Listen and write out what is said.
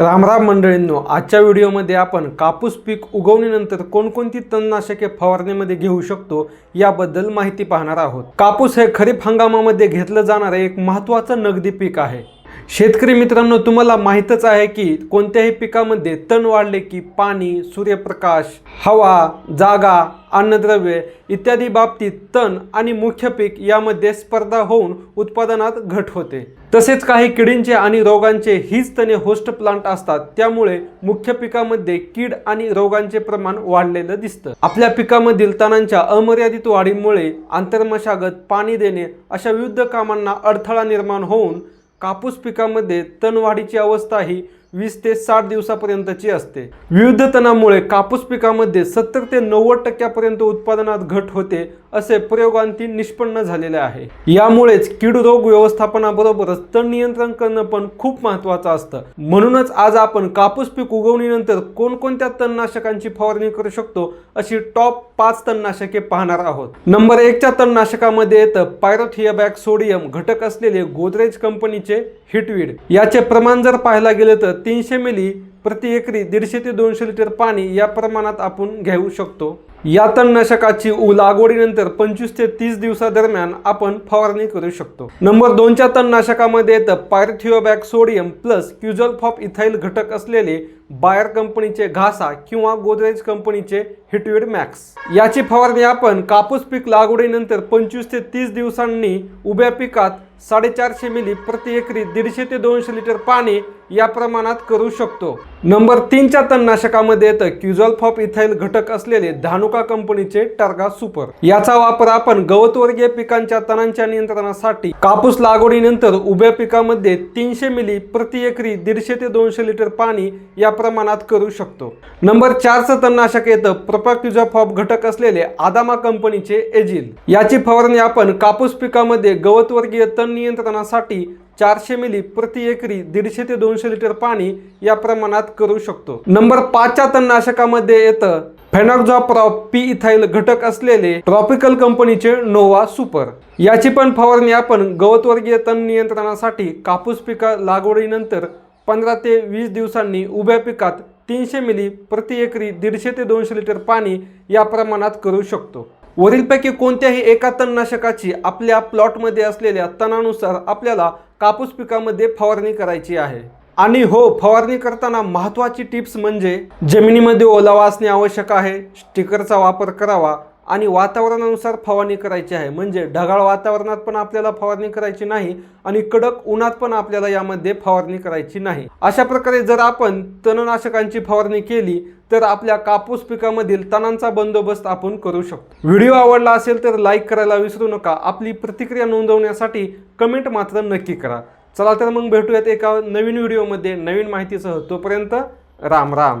रामराम मंडळींनो आजच्या व्हिडिओमध्ये आपण कापूस पीक उगवणीनंतर कोणकोणती तणनाशके फवारणीमध्ये घेऊ शकतो याबद्दल माहिती पाहणार आहोत. कापूस हे खरीप हंगामामध्ये घेतलं जाणारं एक महत्त्वाचं नगदी पीक आहे. शेतकरी मित्रांनो तुम्हाला माहीतच आहे की कोणत्याही पिकामध्ये तण वाढले की पाणी सूर्यप्रकाश हवा जागा अन्नद्रव्ये इत्यादी बाबतीत तण आणि मुख्य पीक यामध्ये स्पर्धा होऊन उत्पादनात घट होते. तसेच काही किडींचे आणि रोगांचे हीच तणे होस्ट प्लांट असतात त्यामुळे मुख्य पिकामध्ये कीड आणि रोगांचे प्रमाण वाढलेलं दिसतं. आपल्या पिकामधील तणांच्या अमर्यादित वाढीमुळे आंतरमशागत पाणी देणे अशा विविध कामांना अडथळा निर्माण होऊन कापूस पिकामध्ये तणवाढीची अवस्था ही वीस ते साठ दिवसापर्यंतची असते. विविध तणामुळे कापूस पिकामध्ये सत्तर ते नव्वद टक्क्यापर्यंत उत्पादनात घट होते असे प्रयोगांती निष्पन्न झालेले आहे. यामुळेच कीड रोग व्यवस्थापनाबरोबरच तण नियंत्रण करणं पण खूप महत्वाचं असतं. म्हणूनच आज आपण कापूस पीक उगवणीनंतर कोणकोणत्या तणनाशकांची फवारणी करू शकतो अशी टॉप पाच तणनाशके पाहणार आहोत. नंबर एकच्या तणनाशकामध्ये येतं पायरोथियाबॅक सोडियम घटक असलेले गोदरेज कंपनीचे हिटवीड. याचे प्रमाण जर पाहायला गेलं तर तीनशे मिली प्रति एकरी दीडशे ते दोनशे लिटर पाणी या प्रमाणात आपण घेऊ शकतो. या तणनाशकाची उ- लागवडीनंतर पंचवीस ते तीस दिवसादरम्यान आपण फवारणी करू शकतो. नंबर दोनच्या तणनाशकामध्ये येतं pyrithiobac sodium plus quizalofop ethyl घटक असलेले बायर कंपनीचे घासा किंवा गोदरेज कंपनीचे हिटवीड मॅक्स. याची फवारणी आपण कापूस पीक लागवडीनंतर पंचवीस ते तीस दिवसांनी उभ्या पिकात साडेचारशे मिली प्रति एकरी दीडशे ते दोनशे लिटर पाणी या प्रमाणात करू शकतो. नंबर तीनच्या तणनाशकामध्ये येतं क्युझॉलफॉप इथाईल घटक असलेले धानुका कंपनीचे टर्गा सुपर. याचा वापर आपण गवतवर्गीय पिकांच्या तणांच्या नियंत्रणासाठी कापूस लागवडीनंतर उभ्या पिकामध्ये तीनशे मिली प्रति एकरी दीडशे ते दोनशे लिटर पाणी या प्रमाणात करू शकतो. नंबर चारचं तणनाशक येतं प्रोपाक्युझॉफॉप घटक असलेले आदामा कंपनीचे एजिल. याची फवारणी आपण कापूस पिकामध्ये गवतवर्गीय तण नियंत्रणासाठी चारशे मिली प्रति एकरी दीडशे ते दोनशे लिटर पाणी या प्रमाणात करू शकतो. नंबर पाचच्या तणनाशकामध्ये येतं फेनॉक्झॉप्रॉप पी इथाईल घटक असलेले ट्रॉपिकल कंपनीचे नोवा सुपर. याची पण फवारणी आपण गवतवर्गीय तण नियंत्रणासाठी कापूस पिका लागवडीनंतर पंधरा ते वीस दिवसांनी उभ्या पिकात तीनशे मिली प्रति एकरी दीडशे ते दोनशे लिटर पाणी या प्रमाणात करू शकतो. वरीलपैकी कोणत्याही एका तणनाशकाची आपल्या प्लॉटमध्ये असलेल्या तणानुसार आपल्याला कापूस पिकामध्ये फवारणी करायची आहे. आणि हो फवारणी करताना महत्त्वाची टिप्स म्हणजे जमिनीमध्ये ओलावा असणे आवश्यक आहे स्टिकरचा वापर करावा आणि वातावरणानुसार फवारणी करायची आहे. म्हणजे ढगाळ वातावरणात पण आपल्याला फवारणी करायची नाही आणि कडक उन्हात पण आपल्याला यामध्ये फवारणी करायची नाही. अशा प्रकारे जर आपण तणनाशकांची फवारणी केली तर आपल्या कापूस पिकामधील तणांचा बंदोबस्त आपण करू शकतो. व्हिडिओ आवडला असेल तर लाईक करायला विसरू नका. आपली प्रतिक्रिया नोंदवण्यासाठी कमेंट मात्र नक्की करा. चला तर मग भेटूयात एका नवीन व्हिडिओमध्ये नवीन माहितीसह. तोपर्यंत राम राम.